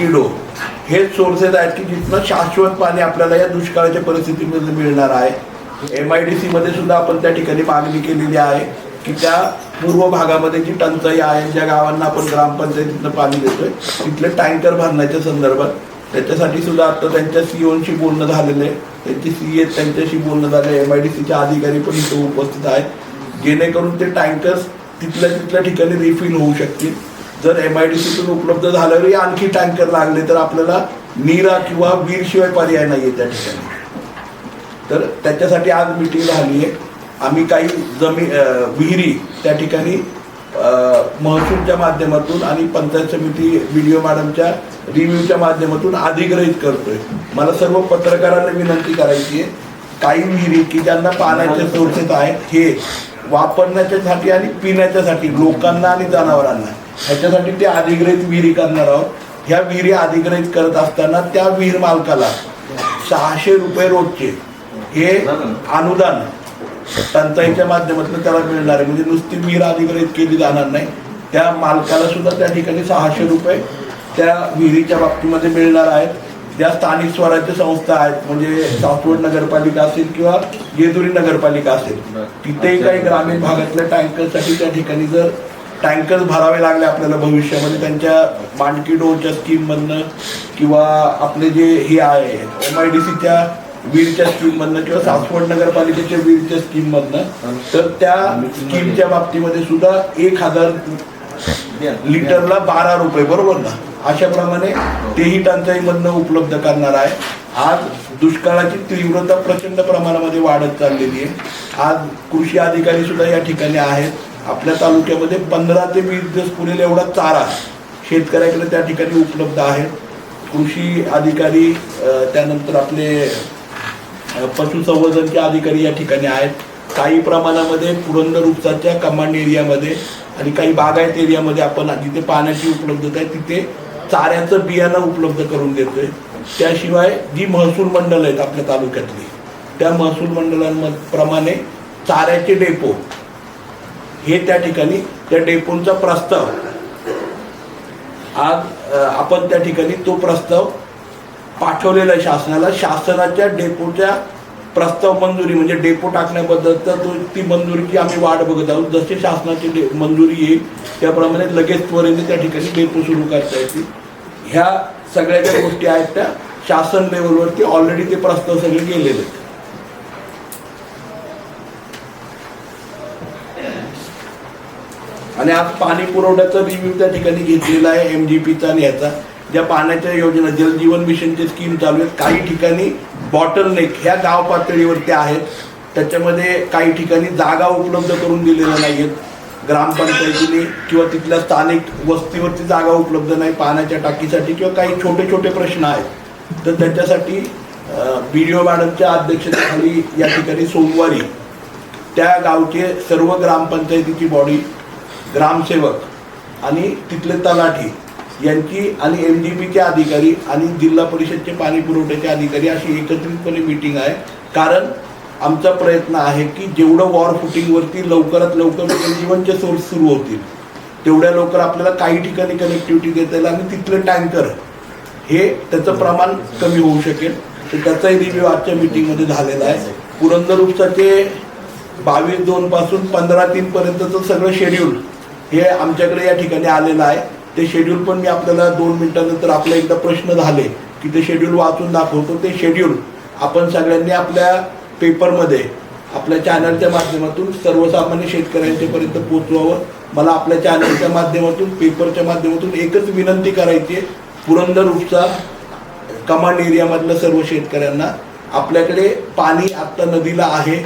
किडो हे सोर्सेस आहेत की जिथनं शाश्वत पाणी आपल्याला या दुष्काळाच्या परिस्थितीमध्ये मिळणार आहे. एम आय डी सीमध्ये सुद्धा आपण त्या ठिकाणी मागणी केलेली आहे की त्या पूर्व भागामध्ये जी टंचाई आहे ज्या गावांना आपण ग्रामपंचायतीतनं पाणी देतोय तिथले टँकर भरण्याच्या संदर्भात त्याच्यासाठी सुद्धा आता त्यांच्या सीओनशी बोलणं झालेलं आहे. त्यांची सी ए त्यांच्याशी बोलणं झालं एम आय डी सीचे अधिकारी पण इथे उपस्थित आहेत. जेणेकरून ते टँकर्स तिथल्या तिथल्या ठिकाणी रिफिल होऊ शकतील. जर एम आय डी सीतून उपलब्ध झाल्यावरही आणखी टँकर लागले तर आपल्याला नीरा किंवा वीरशिवाय पर्याय नाही आहे त्या ठिकाणी. तर त्याच्यासाठी आज मिटिंग झाली आहे. आम्ही काही जमी विहिरी त्या ठिकाणी महसूलच्या माध्यमातून आणि पंचायत समिती व्हिडिओ मॅडमच्या रिव्ह्यूच्या माध्यमातून अधिग्रहित करतोय. मला सर्व पत्रकारांना विनंती करायची आहे. काही विहिरी की ज्यांना पाण्याचे सोर्सेस आहेत हे वापरण्याच्यासाठी आणि पिण्याच्यासाठी लोकांना आणि जनावरांना. ह्याच्यासाठी ते अधिग्रहित विहिरी करणार आहोत. ह्या विहिरी अधिग्रहित करत असताना त्या विहीर मालकाला सहाशे रुपये रोजचे हे अनुदान टंचाईच्या माध्यमातून त्याला मिळणार आहे. म्हणजे नुसती विहीर अधिग्रहित केली जाणार नाही. त्या मालकाला सुद्धा त्या ठिकाणी सहाशे रुपये त्या विहिरीच्या बाबतीमध्ये मिळणार आहेत. ज्या स्थानिक स्वराज्य संस्था आहेत म्हणजे सासवड नगरपालिका असेल किंवा जेजुरी नगरपालिका असेल तिथेही काही ग्रामीण भागातल्या टँकरसाठी त्या ठिकाणी जर टँकर्स भरावे लागले आपल्याला भविष्यामध्ये त्यांच्या मांडकी डोच्या स्कीममधनं किंवा आपले जे हे आहे एम आय डी सीच्या वीरच्या स्कीममधनं किंवा सासवड नगरपालिकेच्या वीरच्या स्कीममधनं तर त्या स्कीमच्या बाबतीमध्ये सुद्धा एक हजार लिटरला बारा रुपये बरोबर ना? अशाप्रमाणे तेही टंचाईमधनं उपलब्ध करणार आहे. आज दुष्काळाची तीव्रता प्रचंड प्रमाणामध्ये वाढत चाललेली आहे. आज कृषी अधिकारी सुद्धा या ठिकाणी आहेत. आपल्या तालुक्यामध्ये पंधरा ते वीस दिवस पुरेल एवढा चारा शेतकऱ्याकडे त्या ठिकाणी उपलब्ध आहे. कृषी अधिकारी त्यानंतर आपले पशुसंवर्धनचे अधिकारी या ठिकाणी आहेत. काही प्रमाणामध्ये पुरंदर उपसाच्या कमांड एरियामध्ये आणि काही बागायत एरियामध्ये आपण जिथे पाण्याची उपलब्धता आहे तिथे चाऱ्याचं बियाणं उपलब्ध करून देतोय. त्याशिवाय जी महसूल मंडळ आहेत आपल्या तालुक्यातली त्या महसूल मंडळांप्रमाणे चाऱ्याचे डेपो हे त्या ठिकाणी त्या डेपोंचा प्रस्ताव. आज आपण त्या ठिकाणी तो प्रस्ताव पाठवलेला आहे शासनाला. शासनाच्या डेपोच्या प्रस्ताव मंजुरी म्हणजे डेपो टाकण्याबद्दल तर तो ती मंजुरीची आम्ही वाट बघत आहोत. जशी शासनाची डे मंजुरी येईल त्याप्रमाणे लगेच त्वरेने त्या ठिकाणी डेपो सुरू करता येतील. ह्या सगळ्या ज्या गोष्टी आहेत त्या शासन लेवलवरती ऑलरेडी ते प्रस्ताव सगळे गेलेले आहेत. आणि आज पाणी पुरवठ्याचा रिव्ह्यू त्या ठिकाणी घेतलेला आहे एम जी पीचा आणि ह्याचा. ज्या पाण्याच्या योजना जलजीवन मिशनचे स्कीम चालू आहेत काही ठिकाणी बॉटल नेक ह्या गाव पातळीवरती आहेत. त्याच्यामध्ये काही ठिकाणी जागा उपलब्ध करून दिलेल्या नाही आहेत ग्रामपंचायतीने किंवा तिथल्या स्थानिक वस्तीवरती जागा उपलब्ध नाही पाण्याच्या टाकीसाठी किंवा काही छोटे छोटे प्रश्न आहेत. तर त्याच्यासाठी बी डी ओ मॅडमच्या अध्यक्षतेखाली या ठिकाणी सोमवारी त्या गावचे सर्व ग्रामपंचायतीची बॉडी ग्रामसेवक आणि तिथले तलाठी यांची आणि एम जी पीचे अधिकारी आणि जिल्हा परिषदचे पाणी पुरवठ्याचे अधिकारी अशी एकत्रितपणे मीटिंग आहे. कारण आमचा प्रयत्न आहे की जेवढं वॉर फुटिंगवरती लवकरात लवकर जीवनचे सोर्स सुरू होतील तेवढ्या लवकर आपल्याला काही ठिकाणी कनेक्टिव्हिटी देता येईल आणि तिथले टँकर हे त्याचं प्रमाण कमी होऊ शकेल. तर त्याचाही रिव्ह्यू आजच्या मीटिंगमध्ये झालेला आहे. पुरंदर उपसाचे बावीस दोनपासून पंधरा तीनपर्यंतचं सगळं शेड्यूल हे आमच्याकडे या ठिकाणी आलेलं आहे. ते शेड्यूल पण मी आपल्याला दोन मिनिटानंतर आपला एकदा प्रश्न झाले की ते शेड्यूल वाचून दाखवतो. ते शेड्यूल आपण सगळ्यांनी आपल्या पेपरमध्ये आपल्या चॅनलच्या माध्यमातून सर्वसामान्य शेतकऱ्यांच्यापर्यंत पोचवावं मला आपल्या चॅनलच्या माध्यमातून पेपरच्या माध्यमातून एकच विनंती करायची आहे. पुरंदर उपसा कमांड एरियामधल्या सर्व शेतकऱ्यांना. आपल्याकडे पाणी आत्ता नदीला आहे.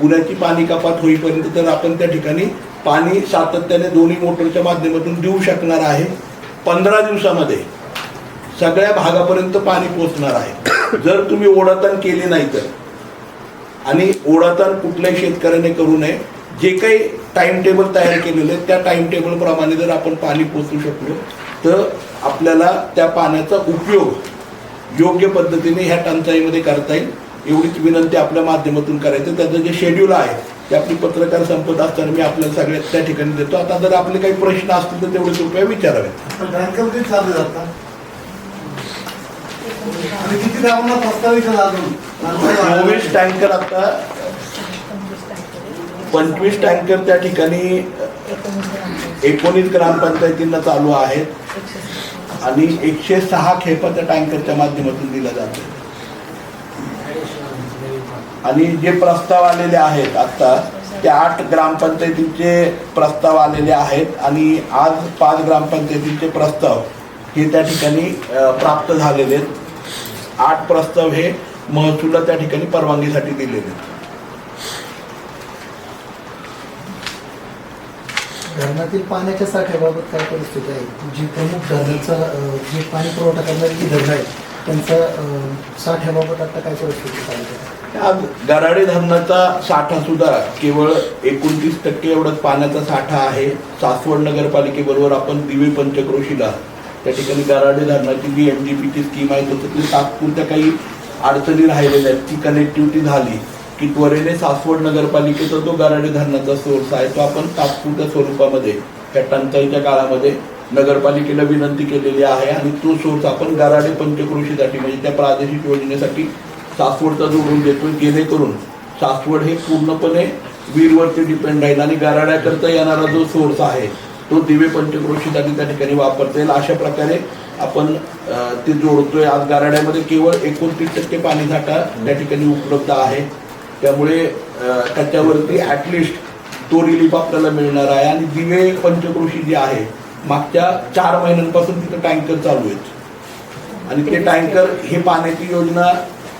पुण्याची पाणी कपात होईपर्यंत तर आपण त्या ठिकाणी पाणी सातत्याने दोन्ही मोटरच्या माध्यमातून देऊ शकणार आहे. पंधरा दिवसामध्ये सगळ्या भागापर्यंत पाणी पोचणार आहे. जर तुम्ही ओढाताण केली नाही तर. आणि ओढाताण कुठल्याही शेतकऱ्याने करू नये. जे काही टाइम टेबल तयार केलेलं आहे त्या टाइम टेबलप्रमाणे जर आपण पाणी पोचू शकलो तर आपल्याला त्या पाण्याचा उपयोग योग्य पद्धतीने ह्या टंचाईमध्ये करता येईल. एवढीच विनंती आपल्या माध्यमातून करायचं त्याचं जे शेड्यूल आहे ते आपली पत्रकार संपत असताना मी आपल्याला सगळ्यात त्या ठिकाणी देतो. आता जर आपले काही प्रश्न असतील तर तेवढे कृपया विचारावेत. बँकेमध्ये चालू जातात. किती गावांना चोवीस टँकर आता पंचवीस टँकर त्या ठिकाणी एकोणीस ग्रामपंचायतींना चालू आहेत. आणि एकशे सहा खेपा त्या टँकरच्या माध्यमातून दिल्या जाते आणि जे प्रस्ताव आलेले आहेत आता ते आठ ग्रामपंचायतींचे प्रस्ताव आलेले आहेत आणि आज पाच ग्रामपंचायतींचे प्रस्ताव हे त्या ठिकाणी प्राप्त झालेले आहेत. आठ प्रस्ताव हे महसूलला त्या ठिकाणी परवानगीसाठी दिलेले आहेत. धरणातील पाण्याच्या साठ्याबाबत काय परिस्थिती आहे? जी प्रमुख धरणाचा जे पाणी पुरवठा करणारी जी धरणं आहेत त्यांचं साठ्याबाबत आता काय परिस्थिती चालते गराडे धरणाचा साठा सुद्धा केवळ एकोणतीस टक्के एवढाच पाण्याचा साठा आहे. सासवड नगरपालिकेबरोबर आपण दिवे पंचक्रोशीला त्या ठिकाणी गराडे धरणाची जी एम जी पीची स्कीम आहे त्याच्यातली तात्पुरत्या काही अडचणी राहिलेल्या आहेत. ती कनेक्टिव्हिटी झाली की त्वरेने सासवड नगरपालिकेचा जो गराडे धरणाचा सोर्स आहे तो आपण तात्पुरत्या स्वरूपामध्ये त्या टंचाईच्या काळामध्ये नगरपालिकेला विनंती केलेली आहे आणि तो सोर्स आपण गराडे पंचक्रोशीसाठी म्हणजे त्या प्रादेशिक योजनेसाठी सासवडचा जोडून देतोय जेणेकरून सासवड हे पूर्णपणे वीरवरती डिपेंड राहील. आणि गराड्याकरता येणारा जो सोर्स आहे तो दिवे पंचक्रोशीसाठी त्या ठिकाणी वापरता येईल. अशा प्रकारे आपण ते जोडतोय. आज गराड्यामध्ये केवळ एकोणतीस टक्के पाणीसाठा त्या ठिकाणी उपलब्ध आहे. त्यामुळे त्याच्यावरती ॲटलिस्ट तो रिलीफ आपल्याला मिळणार आहे. आणि दिवे पंचक्रोशी जी आहे मागच्या चार महिन्यांपासून तिथं टँकर चालू आहेत. आणि ते टँकर हे पाण्याची योजना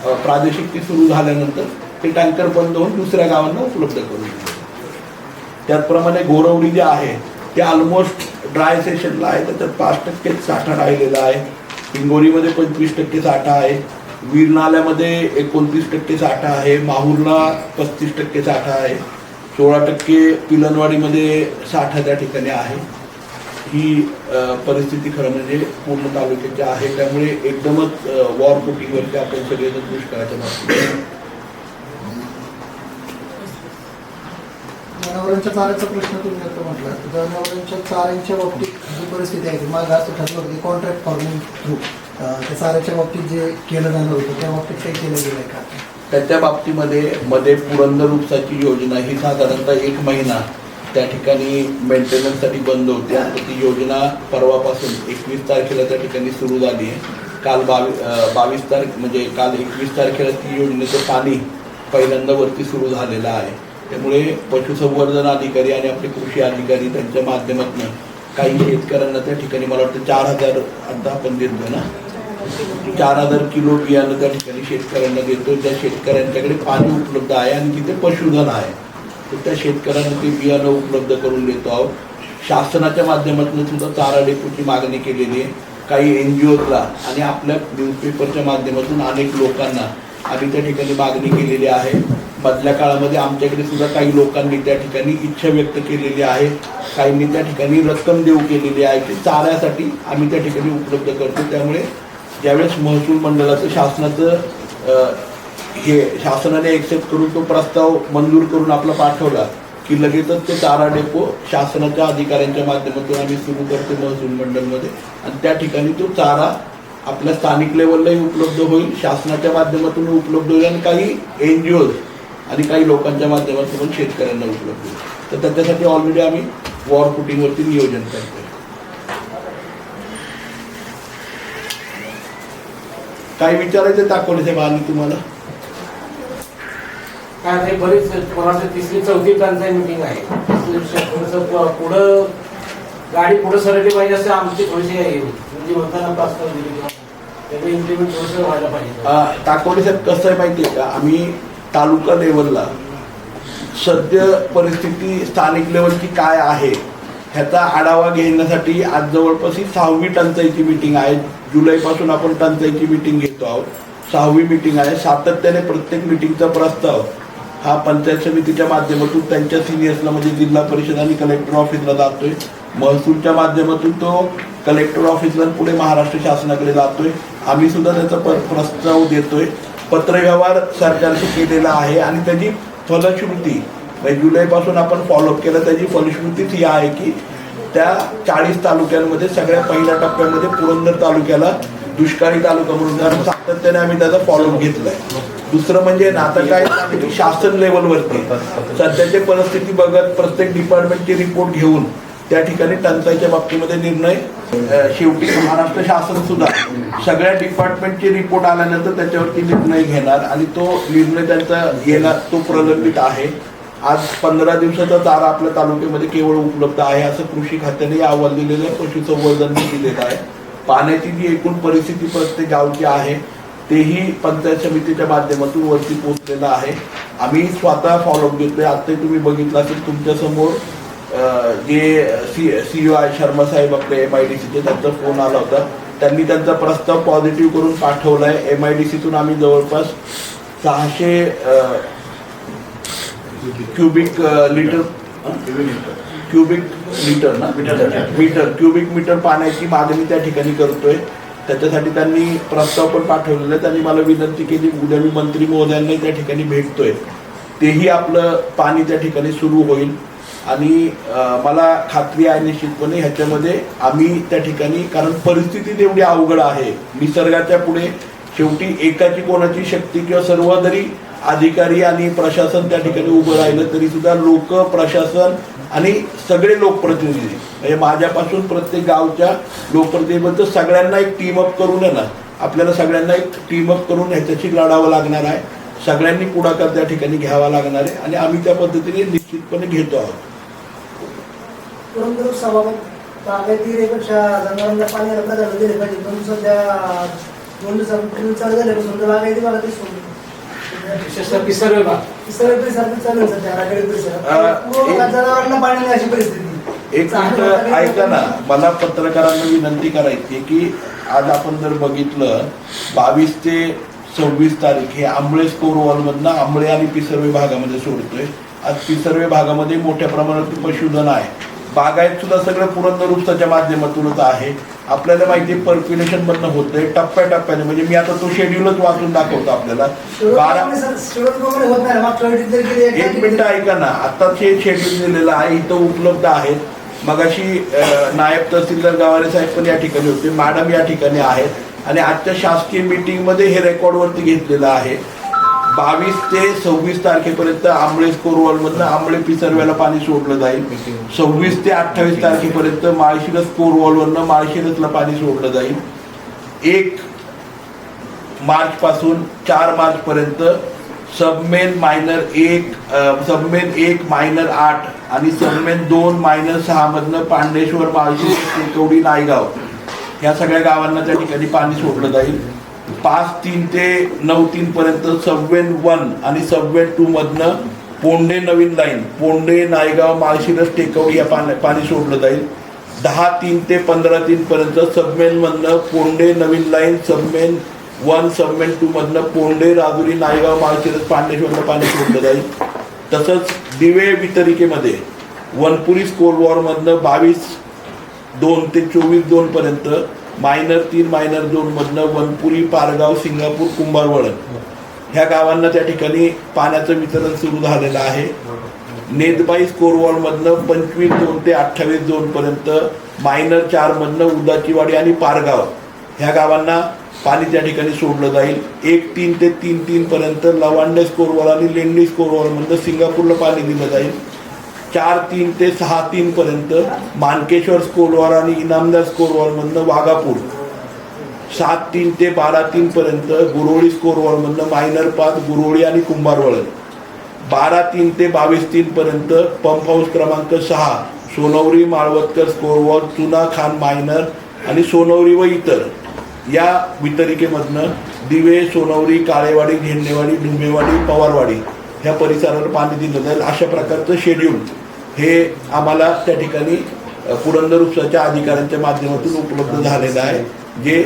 प्रादेशिक ती सुरू झाल्यानंतर ते टँकर बंद होऊन दुसऱ्या गावांना उपलब्ध करून दिले. त्याचप्रमाणे गोरवडी जे आहे ते ऑलमोस्ट ड्राय सेशनला आहे त्याच्यात पाच टक्केच साठा राहिलेला आहे. हिंगोलीमध्ये पंचवीस टक्के साठा आहे. वीर नाल्यामध्ये एकोणतीस टक्के साठा आहे. माहूरला पस्तीस टक्के साठा आहे. सोळा टक्के पिलनवाडीमध्ये साठा त्या ठिकाणी आहे. ही परिस्थिती खरं म्हणजे पूर्ण तालुक्याची आहे. त्यामुळे एकदमच वॉर फुटिंगवरती आपण सगळेजण दुष्काळाच्या बाबतीत. जनावरांच्या चाऱ्याचा प्रश्न तुम्ही आता म्हटला तर जनावरांच्या चाऱ्यांच्या बाबतीत जी परिस्थिती आहे ती मागं असं ठरलं होतं की कॉन्ट्रॅक्ट फार्मिंग थ्रू त्या चाऱ्याच्या बाबतीत जे केलं जाणार होतं त्या बाबतीत काही केलं गेलं आहे का त्याच्या बाबतीमध्ये मध्ये पुरंदर उपसाची योजना ही साधारणतः एक महिना त्या ठिकाणी मेंटेनन्ससाठी बंद होती आता ती योजना परवापासून एकवीस तारखेला त्या ठिकाणी सुरू झाली आहे. काल बावी बावीस तारीख म्हणजे काल एकवीस तारखेला ती योजनेचं पाणी पहिल्यांदा वरती सुरू झालेलं आहे. त्यामुळे पशुसंवर्धन अधिकारी आणि आपले कृषी अधिकारी त्यांच्या माध्यमातून काही शेतकऱ्यांना त्या ठिकाणी मला वाटतं चार हजार आता आपण देतोय ना? चार हजार किलो बियाणं त्या ठिकाणी शेतकऱ्यांना देतो त्या शेतकऱ्यांच्याकडे पाणी उपलब्ध आहे आणि तिथे पशुधन आहे. तर त्या शेतकऱ्यांना ते बियाणं उपलब्ध करून देतो आहोत? शासनाच्या माध्यमातून सुद्धा चारा डेपोची मागणी केलेली आहे. काही एन जी ओजला आणि आपल्या न्यूजपेपरच्या माध्यमातून अनेक लोकांना आम्ही त्या ठिकाणी मागणी केलेली आहे. मधल्या काळामध्ये आमच्याकडे सुद्धा काही लोकांनी त्या ठिकाणी इच्छा व्यक्त केलेली आहे. काहींनी त्या ठिकाणी रक्कम देऊ केलेली आहे. की चाऱ्यासाठी आम्ही त्या ठिकाणी उपलब्ध करतो. त्यामुळे ज्यावेळेस महसूल मंडळाचं शासनाचं हे शासनाने एक्सेप्ट करून तो प्रस्ताव मंजूर करून आपला पाठवला की लगेचच ते चारा डेपो शासनाच्या अधिकाऱ्यांच्या माध्यमातून आम्ही सुरू करतो महसूल मंडळमध्ये. आणि त्या ठिकाणी तो चारा आपल्या स्थानिक लेवललाही उपलब्ध होईल शासनाच्या माध्यमातून उपलब्ध होईल आणि काही एन जी ओज आणि काही लोकांच्या माध्यमातून पण शेतकऱ्यांना उपलब्ध होईल. तर त्याच्यासाठी ऑलरेडी आम्ही वॉर फुटिंगवरती नियोजन करतो काय विचारायचं दाखवले साहेब आम्ही तुम्हाला? काय ते बरीच कोणाचं तिसरी चौथी टंचाई मिटिंग आहे. पुढं गाडी पुढं सरकली पाहिजे असं आमची थोडीशी म्हणजे म्हणताना प्रस्ताव दिली किंवा त्याचं इम्प्लिमेंट थोडंसं व्हायला पाहिजे. ताकवडे साहेब कसं आहे माहिती आहे का? आम्ही तालुका लेवलला सद्य परिस्थिती स्थानिक लेवलची काय आहे ह्याचा आढावा घेण्यासाठी आज जवळपास ही सहावी टंचाईची मिटिंग आहे. जुलैपासून आपण टंचाईची मिटिंग घेतो आहोत. सहावी मिटिंग आहे. सातत्याने प्रत्येक मिटिंगचा प्रस्ताव हा पंचायत समितीच्या माध्यमातून त्यांच्या सिनियर्सला म्हणजे जिल्हा परिषद आणि कलेक्टर ऑफिसला जातोय. महसूलच्या माध्यमातून तो कलेक्टर ऑफिसला पुढे महाराष्ट्र शासनाकडे जातोय. आम्ही सुद्धा त्याचा प्रस्ताव देतोय. पत्रव्यवहार सरकारशी केलेला आहे आणि त्याची फलश्रुती म्हणजे जुलैपासून आपण फॉलोअप केलं त्याची फलश्रुतीच ही आहे की त्या चाळीस तालुक्यांमध्ये सगळ्या पहिल्या टप्प्यामध्ये पुरंदर तालुक्याला दुष्काळी तालुका म्हणून सातत्याने आम्ही त्याचा फॉलो घेतलाय. दुसरं म्हणजे ना आता काय शासन लेवलवरती सध्याची परिस्थिती बघत प्रत्येक डिपार्टमेंटची रिपोर्ट घेऊन त्या ठिकाणी टंचाईच्या बाबतीमध्ये निर्णय शेवटी महाराष्ट्र शासन सुद्धा सगळ्या डिपार्टमेंटचे रिपोर्ट आल्यानंतर त्याच्यावरती निर्णय घेणार आणि तो निर्णय त्यांचा घेणार तो प्रलंबित आहे. आज पंधरा दिवसाचा चारा आपल्या तालुक्यामध्ये केवळ उपलब्ध आहे असं कृषी खात्याने अहवाल दिलेलं आहे पशुसंवर्धन दिलेलं आहे. पाण्याची जी एकूण परिस्थिती प्रत्येक गावची आहे तेही पंचायत समितीच्या माध्यमातून वरती पोहोचलेलं आहे. आम्ही स्वतः फॉलोअप घेतोय. आता तुम्ही बघितलं असेल तुमच्यासमोर अं, जे सी सीओ आहे शर्मा साहेब आपले एम आय डी सीचे त्यांचा फोन आला होता. त्यांनी त्यांचा प्रस्ताव पॉझिटिव्ह करून पाठवलाय. एम आय डी सीतून आम्ही जवळपास सहाशे क्युबिक लिटर क्युबिक मीटर ना? मीटर क्युबिक मीटर पाण्याची मागणी त्या ठिकाणी करतोय. त्याच्यासाठी त्यांनी प्रस्ताव पण पाठवलेला. आहे त्यांनी मला विनंती केली उद्या मी मंत्री महोदयांना त्या ठिकाणी भेटतोय. तेही आपलं पाणी त्या ठिकाणी सुरू होईल. आणि मला खात्री आहे निश्चितपणे ह्याच्यामध्ये आम्ही त्या ठिकाणी कारण परिस्थिती तेवढी अवघड आहे. निसर्गाच्या पुढे शेवटी एकाची कोणाची शक्ती किंवा सर्व जरी अधिकारी आणि प्रशासन त्या ठिकाणी उभं राहिलं तरी सुद्धा लोक प्रशासन आणि सगळे लोकप्रतिनिधी. म्हणजे माझ्यापासून प्रत्येक गावच्या लोकप्रतिनिधीबद्दल सगळ्यांना एक टीम अप करून आहे ना आपल्याला सगळ्यांना एक टीम अप करून ह्याच्याशी लढावं लागणार आहे. सगळ्यांनी पुढाकार त्या ठिकाणी घ्यावा लागणार आहे आणि आम्ही त्या पद्धतीने निश्चितपणे घेतो आहोत. परंतु सभागत बागायती रेपेक्षा जनावरांना पाणी रद्द झालं दिले पाहिजे. पण सध्या दोन दिवसापूर्वी चालू झाल्यापासून तर बागायती भागातच सोडली विशेषतः पिसर विभाग तिसऱ्या परिसरात चालू आहे सध्या रागडी अं, परिसरात पूर्ण भागात जनावरांना पाणी नाही अशी परिस्थिती. एक मिनिट ऐका ना. मला पत्रकारांना विनंती करायची आहे की आज आपण जर बघितलं बावीस ते सव्वीस तारीख हे आंबळे स्कोर मधनं आंबळे आणि पिसर्वे भागामध्ये सोडतोय. आज पिसर्वे भागामध्ये मोठ्या प्रमाणात पशुधन आहे. बागायत सुद्धा सगळं पुरंदर उपसाच्या माध्यमातूनच आहे. आपल्याला माहिती पर्क्युलेशन मधनं होतंय टप्प्याटप्प्याने. म्हणजे मी आता तो शेड्यूलच वाचून दाखवतो आपल्याला. बारा होत एक मिनिट ऐका ना. आता जे शेड्यूल दिलेलं आहे इथं उपलब्ध आहेत. मगाशी नायब तहसीलदार गावारे साहेब पण या ठिकाणी होते. मॅडम या ठिकाणी आहेत. आणि आजच्या शासकीय मीटिंगमध्ये हे रेकॉर्ड वरती घेतलेलं आहे. बावीस ते सव्वीस तारखेपर्यंत आंबळे स्कोरवॉल मधनं आंबळे पिसरव्याला पाणी सोडलं जाईल. सव्वीस ते अठ्ठावीस तारखेपर्यंत माळशिरस वरनं माळशिरसला पाणी सोडलं जाईल. एक मार्च पासून चार मार्च पर्यंत सबमेन मायनर एक सबमेन एक मायनर आठ आणि सबमेन दोन मायनर सहा मधनं पांडेश्वर माळशी टेकवडी नायगाव ह्या सगळ्या गावांना त्या ठिकाणी पाणी सोडलं जाईल. पाच तीन ते नऊ तीन पर्यंत सबवेन वन आणि सबवेन टू मधनं पोंडे नवीन लाईन पोंडे नायगाव माळशिरस टेकवडी या पाणी पाणी सोडलं जाईल. दहा तीन ते पंधरा तीन पर्यंत सबमेन मधनं पोंडे नवीन line submain one submain two मधनं पोंडे राजुरी नायगाव माळशिरस पांडेश्वरनं पाणी सोडलं जाईल. तसंच दिवे वितरिकेमध्ये वनपुरी स्कोर वॉर मधनं बावीस दोन ते चोवीस दोन पर्यंत मायनर तीन मायनर दोन मधनं वनपुरी पारगाव सिंगापूर कुंभारवळण ह्या गावांना त्या ठिकाणी पाण्याचं वितरण सुरू झालेलं आहे. नेतबाई स्कोरवॉलमधनं पंचवीस दोन ते अठ्ठावीस दोनपर्यंत मायनर चारमधनं उदाचीवाडी आणि पारगाव ह्या गावांना पाणी त्या ठिकाणी सोडलं जाईल. एक तीन ते तीन तीनपर्यंत लवांड स्कोरवॉल आणि लेंडी स्कोरवॉलमधनं सिंगापूरला पाणी दिलं जाईल. चार तीन ते सहा तीन पर्यंत मानकेश्वर स्कोरवॉल आणि इनामदार स्कोरवॉल मधनं वाघापूर. सात तीन ते बारा तीन पर्यंत गुरोळी स्कोरवॉल मधनं मायनर पाच गुरोळी आणि कुंभारवळण. बारा तीन ते बावीस तीन पर्यंत पंप हाऊस क्रमांक सहा सोनवरी माळवतकर स्कोरवॉल चुना खान मायनर आणि सोनवरी व इतर. या वितरिकेमधनं दिवे सोनवरी काळेवाडी घेंडेवाडी डुंबेवाडी पवारवाडी. ह्या परिसराला पाणी दिलं जाईल अशा प्रकारचं शेड्यूल हे आम्हाला त्या ठिकाणी पुरंदर उत्सवाच्या अधिकाऱ्यांच्या माध्यमातून उपलब्ध झालेलं आहे जे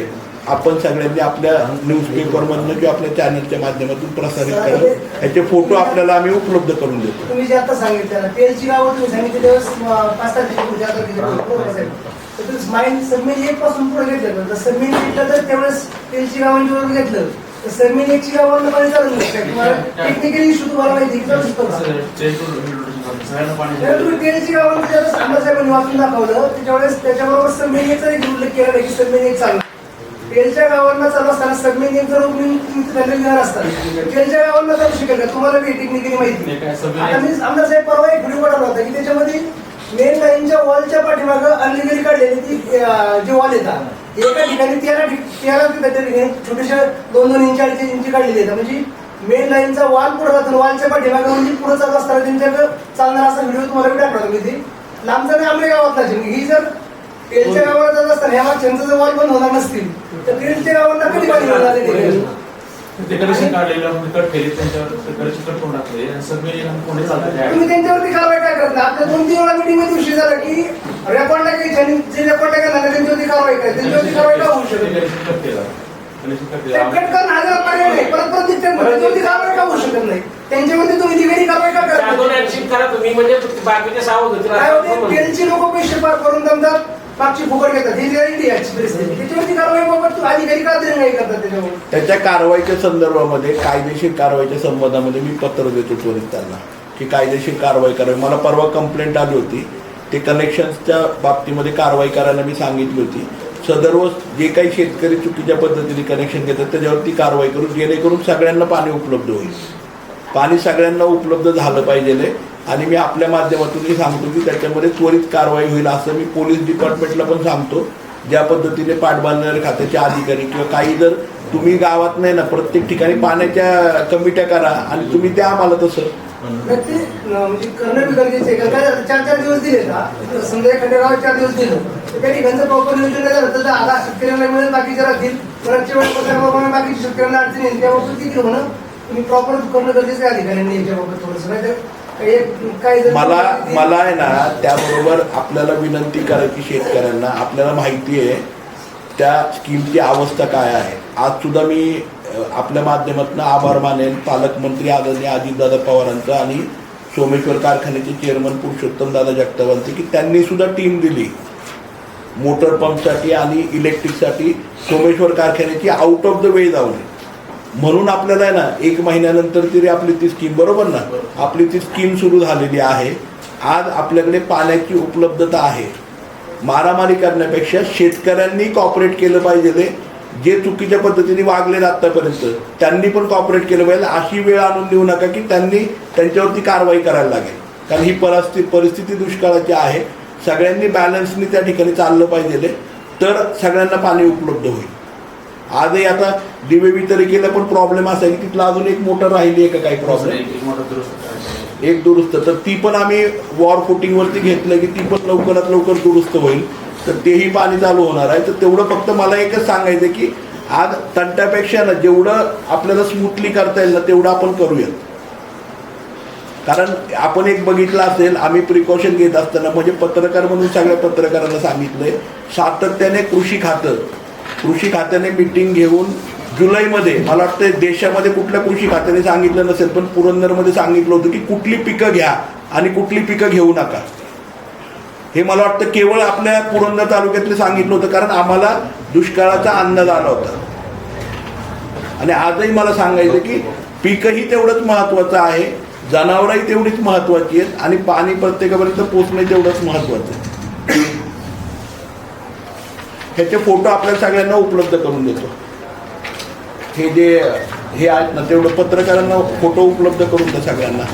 आपण सगळ्यांनी आपल्या न्यूजपेपरमधनं किंवा आपल्या चॅनलच्या माध्यमातून प्रसारित करा ह्याचे फोटो आपल्याला आम्ही उपलब्ध करून देतो. तुम्ही जे आता सांगितलं तेलची गावं तुम्ही सांगितले त्यावेळेस एक पासून पुढे घेतलं तर त्यावेळेस तेलची गावांची घेतलं. तर सबमेन एकची गावांना पाणी चालू टेक्निकली इश्यू तुम्हाला माहिती तुम्ही तेलची ज्यावेळेस आम्हाला साहेबांनी वाचून दाखवलं. त्याच्यावेळेस त्याच्याबरोबर सबमेन एकचा एक उल्लेख केला की सबमेन एक चालू. तेलच्या गावांना चालू असताना सबमेन जर घेणार असतात. तेलच्या गावांना चालू शकेल का तुम्हाला बी टेक्निकली माहिती आता मी आमदार साहेब परवा एक व्हिडिओ बनवला होता की त्याच्यामध्ये मेन लाईनच्या वॉलच्या पाठीमागं अनलिगली काढलेली ती जे वॉल येतात. एका ठिकाणी तेरा तेरा छोटेशा दोन दोन इंच अडीच इंची काढलेली येतात म्हणजे मेन लाईनचा वाल पुढे जातो वॉलच्या पाठीमागं म्हणजे पुढे जात असताना त्यांच्याकडे चालणारा असा व्हिडिओ तुम्हाला मी म्हणजे लांबचा नाही आमच्या गावातला ही जर तेलच्या गावाला जात असताना ह्या मागच्यांचा जर वॉल बंद होणार नसतील तर तेलच्या गावांना कधी पाणी मिळणार ते कनेक्शन काढलेलं कट केले त्यांच्यावर कनेक्शन कट करून टाकले आणि कोणी त्यांच्यावरती कारवाई काय करत? नाही आपल्या दोन तीन वेळा मीटिंगमध्ये विषय झाला की रेकॉर्ड नाही आणि जे रेकॉर्ड नाही करणार त्यांच्यावरती कारवाई करायची त्यांच्यावरती कारवाई का होऊ शकत नाही? कनेक्शन कट केलं. कनेक्शन कट ते केलं कट करणं हा जरा पर्याय नाही. परत परत निघतात ना. त्यांच्यावरती कारवाई का होऊ शकत नाही? त्यांच्यावरती तुम्ही ती वेळी कारवाई का करत? ऍक्शन करा तुम्ही. म्हणजे बाकीचे सावध होतील काय होते? तेलची लोक पैसे पार करून दमतात मागची फुकट घेतात. ही याची परिस्थिती. त्याच्यावरती कारवाई बाबत अधिकारी का तरी नाही करतात त्याच्यावर? त्याच्या कारवाईच्या संदर्भामध्ये कायदेशीर कारवाईच्या संबंधामध्ये मी पत्र देतो त्वरित त्यांना की कायदेशीर कारवाई करावी. मला परवा कंप्लेंट आली होती. ते कनेक्शन्सच्या बाबतीमध्ये कारवाई करायला मी सांगितली होती. सदर्व जे काही शेतकरी चुकीच्या पद्धतीने कनेक्शन घेतात त्याच्यावरती कारवाई करू. जेणेकरून सगळ्यांना पाणी उपलब्ध होईल. पाणी सगळ्यांना उपलब्ध झालं पाहिजे. आणि मी आपल्या माध्यमातूनही सांगतो की त्याच्यामध्ये त्वरित कारवाई होईल असं मी पोलीस डिपार्टमेंटला पण सांगतो. ज्या पद्धतीने पाटबंधारे खात्याचे अधिकारी किंवा काही जर तुम्ही गावात नाही ना प्रत्येक ठिकाणी पाण्याच्या कमिट्या करा आणि तुम्ही द्या आम्हाला तसं. म्हणजे चार चार दिवस समजा चार दिवस बाकीच्या प्रॉपर करणं गरजेचं आहे अधिकाऱ्यांनी याच्याबाबत थोडंसं मला मला आहे ना त्याबरोबर आपल्याला विनंती करायची शेतकऱ्यांना आपल्याला माहिती आहे त्या स्कीमची अवस्था काय आहे. आज सुद्धा मी आपल्या माध्यमातून आभार मानेन पालकमंत्री आदरणीय अजितदादा पवारांचं आणि सोमेश्वर कारखान्याचे चेअरमन पुरुषोत्तम दादा जगतापांचे की त्यांनी सुद्धा टीम दिली. मोटर पंपसाठी आणि इलेक्ट्रिकसाठी सोमेश्वर कारखान्याची आउट ऑफ द वे जाऊन. म्हणून आपल्याला आहे ना एक महिन्यानंतर तरी आपली ती स्कीम बरोबर ना? आपली ती स्कीम सुरू झालेली आहे. आज आपल्याकडे पाण्याची उपलब्धता आहे. मारामारी करण्यापेक्षा शेतकऱ्यांनी कॉपरेट केलं पाहिजे जे चुकीच्या पद्धतीने वागले आतापर्यंत त्यांनी पण कॉपरेट केलं पाहिजे. अशी वेळ आणून देऊ नका की त्यांनी त्यांच्यावरती कारवाई करायला लागेल. कारण ही परिस्थिती परिस्थिती दुष्काळाची आहे. सगळ्यांनी बॅलन्सनी त्या ठिकाणी चाललं पाहिजे तर सगळ्यांना पाणी उपलब्ध होईल. आजही आता दिवे वितरिकेला पण प्रॉब्लेम असा आहे की तिथला अजून एक मोटर राहिली आहे का काही प्रॉब्लेम. एक दुरुस्त तर ती पण आम्ही वॉर फुटिंगवरती घेतलं की ती पण लवकरात लवकर दुरुस्त होईल. तर तेही पाणी चालू होणार आहे. तर तेवढं फक्त मला एकच सांगायचं की आज तंट्यापेक्षा ना जेवढं आपल्याला स्मूथली करता येईल ना तेवढं आपण करूयात. कारण आपण एक बघितलं असेल आम्ही प्रिकॉशन घेत असताना म्हणजे पत्रकार म्हणून सगळ्या पत्रकारांना सांगितलंय सातत्याने कृषी खातं कृषी खात्याने मिटिंग घेऊन जुलैमध्ये मला वाटतं देशामध्ये कुठल्या कृषी खात्याने सांगितलं नसेल पण पुरंदरमध्ये सांगितलं होतं की कुठली पिकं घ्या आणि कुठली पिकं घेऊ नका. हे मला वाटतं केवळ आपल्या पुरंदर तालुक्यातले सांगितलं होतं कारण आम्हाला दुष्काळाचा अंदाज आला होता. आणि आजही मला सांगायचं की पिकंही तेवढंच महत्त्वाचं आहे जनावरही तेवढीच महत्त्वाची आहेत आणि पाणी प्रत्येकापर्यंत पोचणे तेवढंच महत्त्वाचं आहे. ह्याचे फोटो आपल्या सगळ्यांना उपलब्ध करून देतो. हे जे हे आहेत ना तेवढं पत्रकारांना फोटो उपलब्ध करून द्या सगळ्यांना.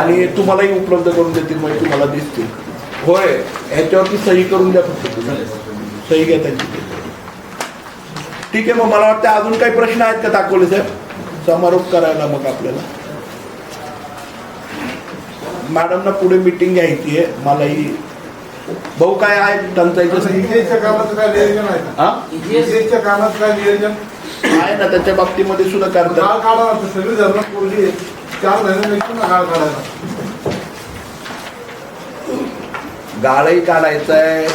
आणि तुम्हालाही उपलब्ध करून देतील म्हणजे तुम्हाला दिसतील. होय ह्याच्यावरती सही करून द्या फक्त तुम्ही. सही घ्या त्यांची. ठीक आहे मग मला वाटतं अजून काही प्रश्न आहेत का दाखवले साहेब? समारोप करायला मग आपल्याला. मॅडमना पुढे मिटिंग घ्यायची आहे. मलाही भाऊ काय आहे टंचाईचं कामाचं काय नियोजन आहे? ना त्याच्या बाबतीमध्ये सुद्धा करतात. सगळी धरणं आहेत चार काढायला. गाळही काढायचं आहे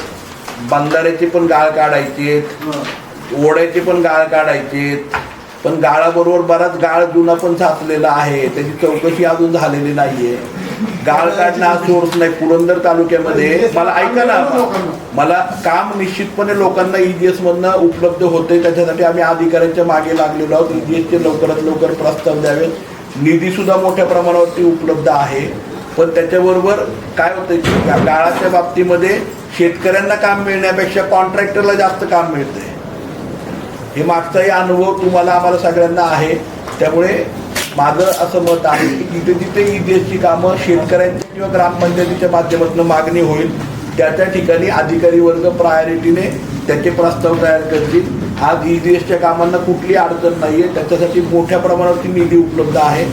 बंधाऱ्याची पण गाळ काढायची ओढ्याची पण गाळ काढायची पण गाळाबरोबर बराच गाळ जुना पण साचलेला आहे त्याची चौकशी अजून झालेली नाहीये. गाळ काढणं हा सोर्स नाही. पुरंदर तालुक्यामध्ये मला ऐका ना. मला काम निश्चितपणे लोकांना ईजीएस मधनं उपलब्ध होते. त्याच्यासाठी आम्ही अधिकाऱ्यांच्या मागे लागलेलो आहोत. ईजीएसचे लवकरात लवकर प्रस्ताव द्यावेत. निधी सुद्धा मोठ्या प्रमाणावरती उपलब्ध आहे. पण त्याच्याबरोबर काय होतं की गाळाच्या बाबतीमध्ये शेतकऱ्यांना काम मिळण्यापेक्षा कॉन्ट्रॅक्टरला जास्त काम मिळतंय. हे मागचाही अनुभव तुम्हाला आम्हाला सगळ्यांना आहे. त्यामुळे माझं असं मत आहे की जिथे जिथे ईडीएसची कामं शेतकऱ्यांची किंवा ग्रामपंचायतीच्या माध्यमातून मागणी होईल त्या त्या ठिकाणी अधिकारी वर्ग प्रायोरिटीने त्याचे प्रस्ताव तयार करतील. आज ईडीएसच्या कामांना कुठली अडचण नाही आहे त्याच्यासाठी मोठ्या प्रमाणावरती निधी उपलब्ध आहे.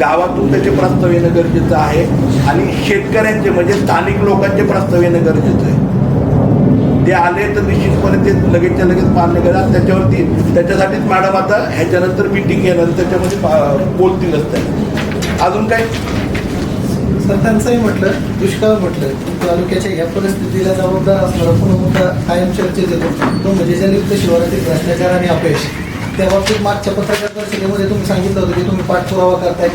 गावातून त्याचे प्रस्ताव येणं गरजेचं आहे. आणि शेतकऱ्यांचे म्हणजे स्थानिक लोकांचे प्रस्ताव येणं गरजेचं आहे. ते आले तर निश्चितपणे ते लगेचच्या लगेच मान्य करा त्याच्यावरती त्याच्यासाठीच मॅडम आता ह्याच्यानंतर मीटिंग घेणार त्याच्यामध्ये बोलतील बोलतीलच त्या अजून काय? सर त्यांचंही म्हटलं दुष्काळ म्हटलं तालुक्याच्या या परिस्थितीला जबाबदार असणारा पण मुद्दा कायम चर्चेत येतो. तो म्हणजे जलयुक्त शिवारातील भ्रष्टाचार आणि अपयश. त्या बाबतीत मागच्या पत्रकार परिषदेमध्ये तुम्ही सांगितलं होतं की तुम्ही पाठपुरावा करताय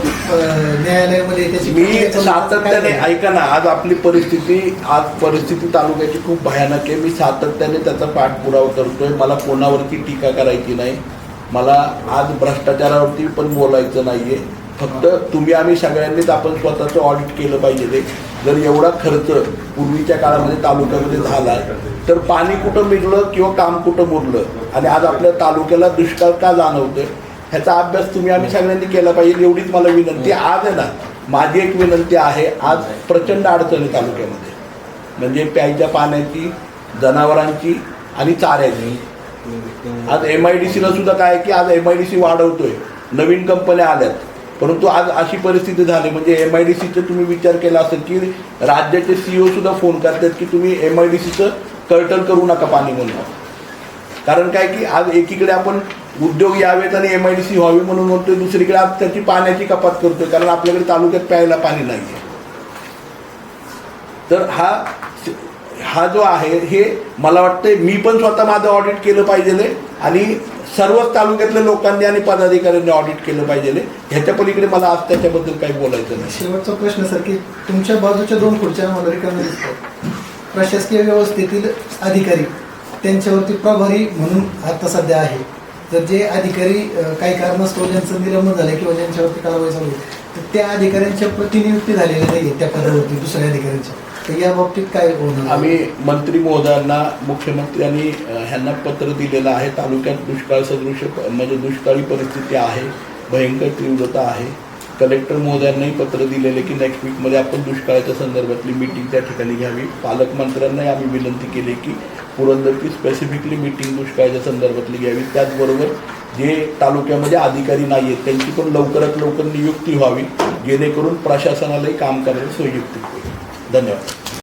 न्यायालयामध्ये त्याची मी सातत्याने ऐका ना आज आपली परिस्थिती आज परिस्थिती तालुक्याची खूप भयानक आहे. मी सातत्याने त्याचा पाठपुरावा करतोय. मला कोणावरती टीका करायची नाही. मला आज भ्रष्टाचारावरती पण बोलायचं नाहीये. फक्त तुम्ही आम्ही सगळ्यांनीच आपण स्वतःचं ऑडिट केलं पाहिजे. ते जर एवढा खर्च पूर्वीच्या काळामध्ये तालुक्यामध्ये झाला तर पाणी कुठं मिळलं किंवा काम कुठं मुरलं? आणि आज आपल्या तालुक्याला दुष्काळ का जाणवतोय? ह्याचा अभ्यास तुम्ही आम्ही सगळ्यांनी केला पाहिजे एवढीच मला विनंती. आज आहे ना माझी एक विनंती आहे आज प्रचंड अडचण आहे तालुक्यामध्ये. म्हणजे प्यायच्या पाण्याची जनावरांची आणि चाऱ्याची. आज एम आय डी सीला सुद्धा काय आहे की आज एम आय डी सी वाढवतोय. नवीन कंपन्या आल्यात. परंतु आज अशी परिस्थिती झाली म्हणजे एम आय डी सीचं तुम्ही विचार केला असेल की राज्याचे सीईओ सुद्धा फोन करतात की तुम्ही एम आय डी सीचं कर्टन करू नका पाणी म्हणून. कारण काय की आज एकीकडे आपण उद्योग यावेत आणि एम आय डी सी व्हावी म्हणून म्हणतोय दुसरीकडे आज त्याची पाण्याची कपात करतोय कारण आपल्याकडे तालुक्यात प्यायला पाणी नाही आहे तर हा हा जो आहे हे मला वाटतंय मी पण स्वतः माझं ऑडिट केलं पाहिजे आणि सर्वच तालुक्यातल्या लोकांनी आणि पदाधिकाऱ्यांनी ऑडिट केलं पाहिजे. ह्याच्या पलीकडे मला आज त्याच्याबद्दल काही बोलायचं नाही. शेवटचा प्रश्न सर की तुमच्या बाजूच्या दोन खुर्च्या मला रिकाम्या दिसतात. प्रशासकीय व्यवस्थेतील अधिकारी त्यांच्यावरती प्रभारी म्हणून आता सध्या आहे. तर जे अधिकारी काही कारणास्तव ज्यांचं निलंबन झालं किंवा ज्यांच्यावरती कारवाई चालू तर त्या अधिकाऱ्यांच्या प्रतिनियुक्ती झालेल्या नाही त्या पदावरती दुसऱ्या अधिकाऱ्यांच्या. तर या बाबतीत काय होणार आम्ही मंत्री महोदयांना मुख्यमंत्र्यांनी ह्यांना पत्र दिलेलं आहे. तालुक्यात दुष्काळ सदृश म्हणजे दुष्काळी परिस्थिती आहे. भयंकर तीव्रता आहे. कलेक्टर महोदयांनाही पत्र दिलेले की नेक्स्ट वीकमध्ये आपण दुष्काळाच्या संदर्भातली मीटिंग त्या ठिकाणी घ्यावी. पालकमंत्र्यांनाही आम्ही विनंती केली की पुरंदरची स्पेसिफिकली मीटिंग दुष्काळाच्या संदर्भातली घ्यावी. त्याचबरोबर जे तालुक्यामध्ये अधिकारी नाही आहेत त्यांची पण लवकरात लवकर नियुक्ती व्हावी. जेणेकरून प्रशासनालाही काम करायला सोयीयुक्त होईल धन्यवाद.